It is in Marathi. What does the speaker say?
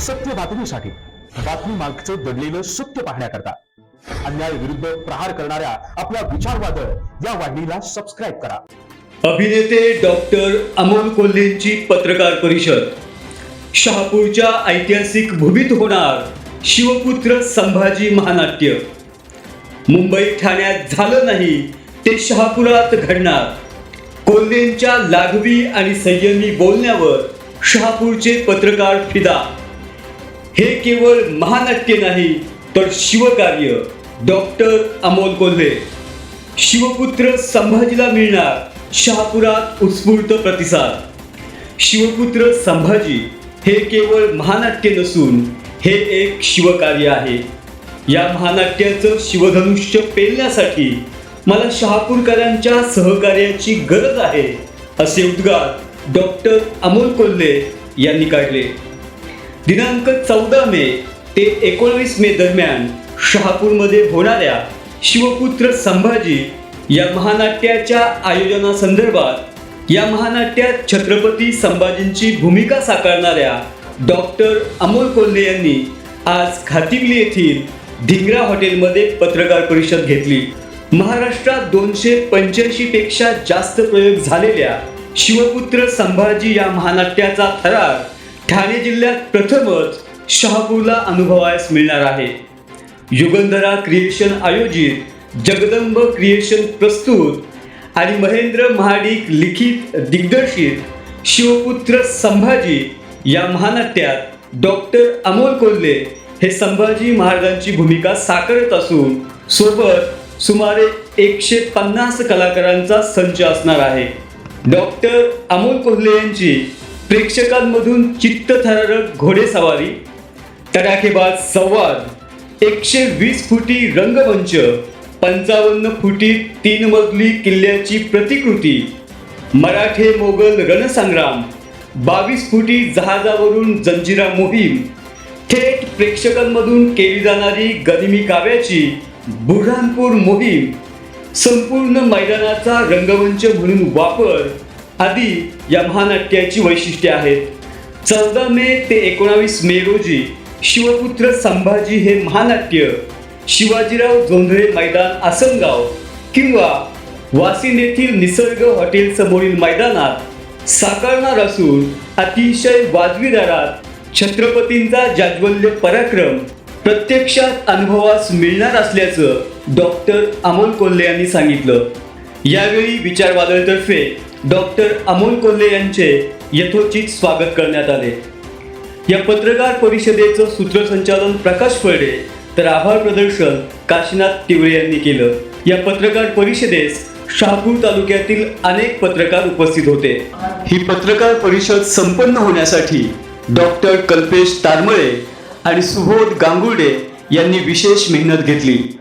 सत्य बातमीसाठी बातमी मागचं दडलेलं सत्य पाहण्याकरता अन्याय विरुद्ध प्रहार करणाऱ्या आपल्या विचारवादळ या वाहिनीला सबस्क्राईब करा. अभिनेते डॉक्टर अमोल कोल्हेंची पत्रकार परिषद. शहापूरच्या ऐतिहासिक भूमीत होणार शिवपुत्र संभाजी महानाट्य. मुंबई ठाण्यात झालं नाही ते शहापुरात घडणार. कोल्हेंच्या लाघवी आणि संयमी बोलण्यावर शहापूरचे पत्रकार फिदा हे केवळ महानाट्य नाही तर शिवकार्य. डॉक्टर अमोल कोल्हे. शिवपुत्र संभाजीला मिळणार शहापुरात उत्स्फूर्त प्रतिसाद. शिवपुत्र संभाजी हे केवळ महानाट्य नसून हे एक शिवकार्य आहे. या महानाट्याचं शिवधनुष्य पेलण्यासाठी मला शहापूरकरांच्या सहकार्याची गरज आहे असे उद्गार डॉक्टर अमोल कोल्हे यांनी काढले. दिनांक चौदा मे ते एकोणवीस मे दरम्यान शहापूरमध्ये होणाऱ्या शिवपुत्र संभाजी या महानाट्याच्या आयोजनासंदर्भात या महानाट्यात छत्रपती संभाजींची भूमिका साकारणाऱ्या डॉक्टर अमोल कोल्हे यांनी आज खातिवली येथील धिंगरा हॉटेलमध्ये पत्रकार परिषद घेतली. महाराष्ट्रात दोनशे पंच्याऐंशी पेक्षा जास्त प्रयोग झालेल्या शिवपुत्र संभाजी या महानाट्याचा थरार ठाणे जिल्ह्यात प्रथमच शहापूरला अनुभवायस मिळणार आहे. युगंधरा क्रिएशन आयोजित जगदंब क्रिएशन प्रस्तुत आणि महेंद्र महाडिक लिखित दिग्दर्शित शिवपुत्र संभाजी या महानाट्यात डॉक्टर अमोल कोल्हे हे संभाजी महाराजांची भूमिका साकारत असून सोबत सुमारे एकशे पन्नास कलाकारांचा संच असणार आहे. डॉक्टर अमोल कोल्हे यांची प्रेक्षकांमधून चित्तथरारक घोडेसवारी तडाखेबाज संवाद एकशे वीस फुटी रंगमंच पंचावन्न फुटी तीन मजली किल्ल्याची प्रतिकृती मराठे मोगल रणसंग्राम बावीस फुटी जहाजावरून जंजिरा मोहीम थेट प्रेक्षकांमधून केली जाणारी गदिमी काव्याची बुऱ्हाणपूर मोहीम संपूर्ण मैदानाचा रंगमंच म्हणून वापर आदी या महानाट्याची वैशिष्ट्ये आहेत. चौदा मे ते एकोणावीस मे रोजी शिवपुत्र संभाजी हे महानाट्य शिवाजीराव जोंधळे मैदान आसनगाव किंवा वासिन येथील निसर्ग हॉटेल समोरील मैदानात साकारणार असून अतिशय वाजवी दरात छत्रपतींचा जाज्वल्य पराक्रम प्रत्यक्षात अनुभवास मिळणार असल्याचं डॉक्टर अमोल कोल्हे यांनी सांगितलं. यावेळी विचारवादळतर्फे डॉक्टर अमोल कोल्हे यांचे यथोचित स्वागत करण्यात आले. या पत्रकार परिषदेचं सूत्रसंचालन प्रकाश फळे तर आभार प्रदर्शन काशीनाथ तिवरे यांनी केलं. या पत्रकार परिषदेस शहापूर तालुक्यातील अनेक पत्रकार उपस्थित होते. ही पत्रकार परिषद संपन्न होण्यासाठी डॉक्टर कल्पेश तारमळे आणि सुबोध गांगुर्डे यांनी विशेष मेहनत घेतली.